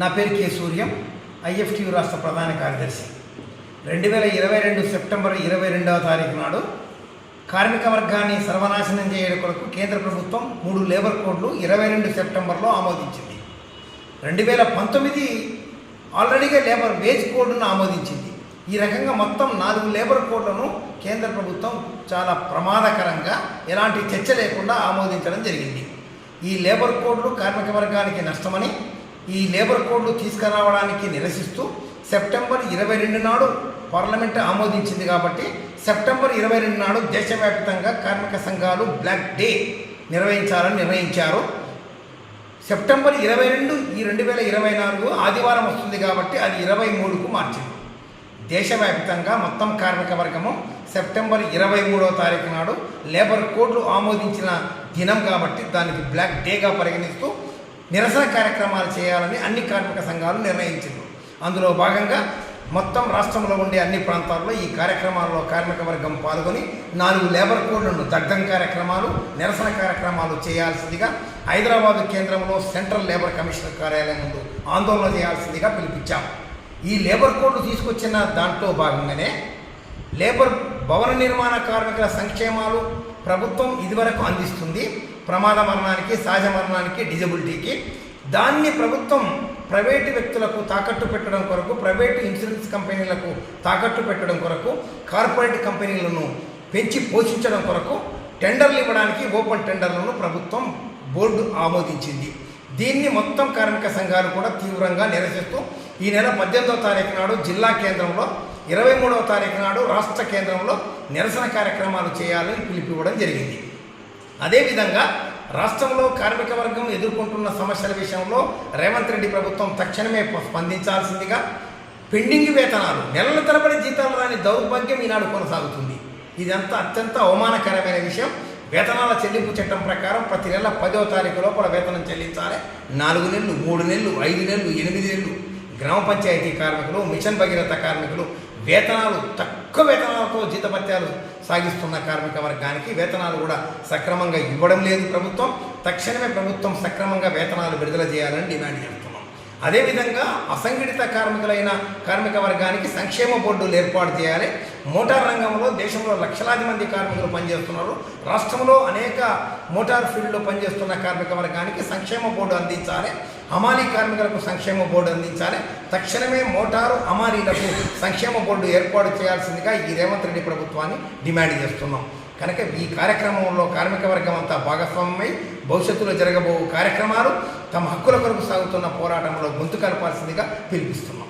నా పేరు K Suryam IFTU రాష్ట్ర ప్రధాన కార్యదర్శి. రెండు వేల ఇరవై రెండు సెప్టెంబర్ ఇరవై రెండవ తారీఖు నాడు కార్మిక వర్గాన్ని సర్వనాశనం చేయడం కొరకు కేంద్ర ప్రభుత్వం మూడు లేబర్ కోడ్లు ఇరవై రెండు సెప్టెంబర్లో ఆమోదించింది. రెండు వేల పంతొమ్మిది ఆల్రెడీగా లేబర్ వేజ్ కోడ్ను ఆమోదించింది. ఈ రకంగా మొత్తం నాలుగు లేబర్ కోడ్లను కేంద్ర ప్రభుత్వం చాలా ప్రమాదకరంగా ఎలాంటి చర్చ లేకుండా ఆమోదించడం జరిగింది. ఈ లేబర్ కోడ్లు కార్మిక వర్గానికి నష్టమని ఈ లేబర్ కోడ్లు తీసుకురావడానికి నిరసిస్తూ సెప్టెంబర్ ఇరవై రెండు నాడు పార్లమెంట్ ఆమోదించింది కాబట్టి సెప్టెంబర్ ఇరవై రెండు నాడు దేశవ్యాప్తంగా కార్మిక సంఘాలు బ్లాక్ డే నిర్వహించాలని నిర్ణయించారు. సెప్టెంబర్ ఇరవై రెండు ఈ రెండు వేల ఇరవై నాలుగు ఆదివారం వస్తుంది కాబట్టి అది ఇరవై మూడుకు మార్చింది. దేశవ్యాప్తంగా మొత్తం కార్మిక వర్గము సెప్టెంబర్ ఇరవై మూడవ తారీఖు నాడు లేబర్ కోడ్లు ఆమోదించిన దినం కాబట్టి దానికి బ్లాక్ డేగా పరిగణిస్తూ నిరసన కార్యక్రమాలు చేయాలని అన్ని కార్మిక సంఘాలు నిర్ణయించింది. అందులో భాగంగా మొత్తం రాష్ట్రంలో ఉండే అన్ని ప్రాంతాల్లో ఈ కార్యక్రమాల్లో కార్మిక వర్గం పాల్గొని నాలుగు లేబర్ కోడ్లను దగ్ధం కార్యక్రమాలు నిరసన కార్యక్రమాలు చేయాల్సిందిగా హైదరాబాదు కేంద్రంలో సెంట్రల్ లేబర్ కమిషనర్ కార్యాలయం ముందు ఆందోళన చేయాల్సిందిగా పిలిపించాం. ఈ లేబర్ కోడ్లు తీసుకొచ్చిన దాంట్లో భాగంగానే లేబర్ భవన నిర్మాణ కార్మికుల సంక్షేమాలు ప్రభుత్వం ఇదివరకు అందిస్తుంది ప్రమాద మరణానికి సహజ మరణానికి డిజబిలిటీకి. దాన్ని ప్రభుత్వం ప్రైవేటు వ్యక్తులకు తాకట్టు పెట్టడం కొరకు ప్రైవేటు ఇన్సూరెన్స్ కంపెనీలకు తాకట్టు పెట్టడం కొరకు కార్పొరేట్ కంపెనీలను పెంచి పోషించడం కొరకు టెండర్లు ఇవ్వడానికి ఓపెన్ టెండర్లను ప్రభుత్వం బోర్డు ఆమోదించింది. దీన్ని మొత్తం కార్మిక సంఘాలు కూడా తీవ్రంగా నిరసిస్తూ ఈ నెల పద్దెనిమిదవ తారీఖు నాడు జిల్లా కేంద్రంలో ఇరవై మూడవ తారీఖు నాడు రాష్ట్ర కేంద్రంలో నిరసన కార్యక్రమాలు చేయాలని పిలిపివ్వడం జరిగింది. అదేవిధంగా రాష్ట్రంలో కార్మిక వర్గం ఎదుర్కొంటున్న సమస్యల విషయంలో రేవంత్ రెడ్డి ప్రభుత్వం తక్షణమే స్పందించాల్సిందిగా పెండింగ్ వేతనాలు నెలల తరబడి జీతాలు రాని దౌర్భాగ్యం ఈనాడు కొనసాగుతుంది. ఇదంతా అత్యంత అవమానకరమైన విషయం. వేతనాల చెల్లింపు చట్టం ప్రకారం ప్రతి నెల పదో తారీఖు లోపల వేతనం చెల్లించాలి. నాలుగు నెలలు మూడు నెలలు ఐదు నెలలు ఎనిమిది నెలలు. గ్రామ పంచాయతీ కార్మికులు మిషన్ భగీరథ కార్మికులు వేతనాలు తక్కువ వేతనాలతో జీతభత్యాలు సాగిస్తున్న కార్మిక వర్గానికి వేతనాలు కూడా సక్రమంగా ఇవ్వడం లేదు ప్రభుత్వం. తక్షణమే ప్రభుత్వం సక్రమంగా వేతనాలు విడుదల చేయాలని డిమాండ్ చేస్తున్నాం. అదేవిధంగా అసంఘటిత కార్మికులైన కార్మిక వర్గానికి సంక్షేమ బోర్డులు ఏర్పాటు చేయాలి. మోటార్ రంగంలో దేశంలో లక్షలాది మంది కార్మికులు పనిచేస్తున్నారు. రాష్ట్రంలో అనేక మోటార్ ఫీల్డ్లో పనిచేస్తున్న కార్మిక వర్గానికి సంక్షేమ బోర్డు అందించాలి. హమాలీ కార్మికులకు సంక్షేమ బోర్డు అందించాలి. తక్షణమే మోటారు హమాలీలకు సంక్షేమ బోర్డు ఏర్పాటు చేయాల్సిందిగా ఈ రేవంత్ రెడ్డి ప్రభుత్వాన్ని డిమాండ్ చేస్తున్నాం. కనుక ఈ కార్యక్రమంలో కార్మిక వర్గం అంతా భాగస్వామ్యమై భవిష్యత్తులో జరగబో కార్యక్రమాలు తమ హక్కుల కొరకు సాగుతున్న పోరాటంలో గొంతు కలపాల్సిందిగా పిలిపిస్తున్నాం.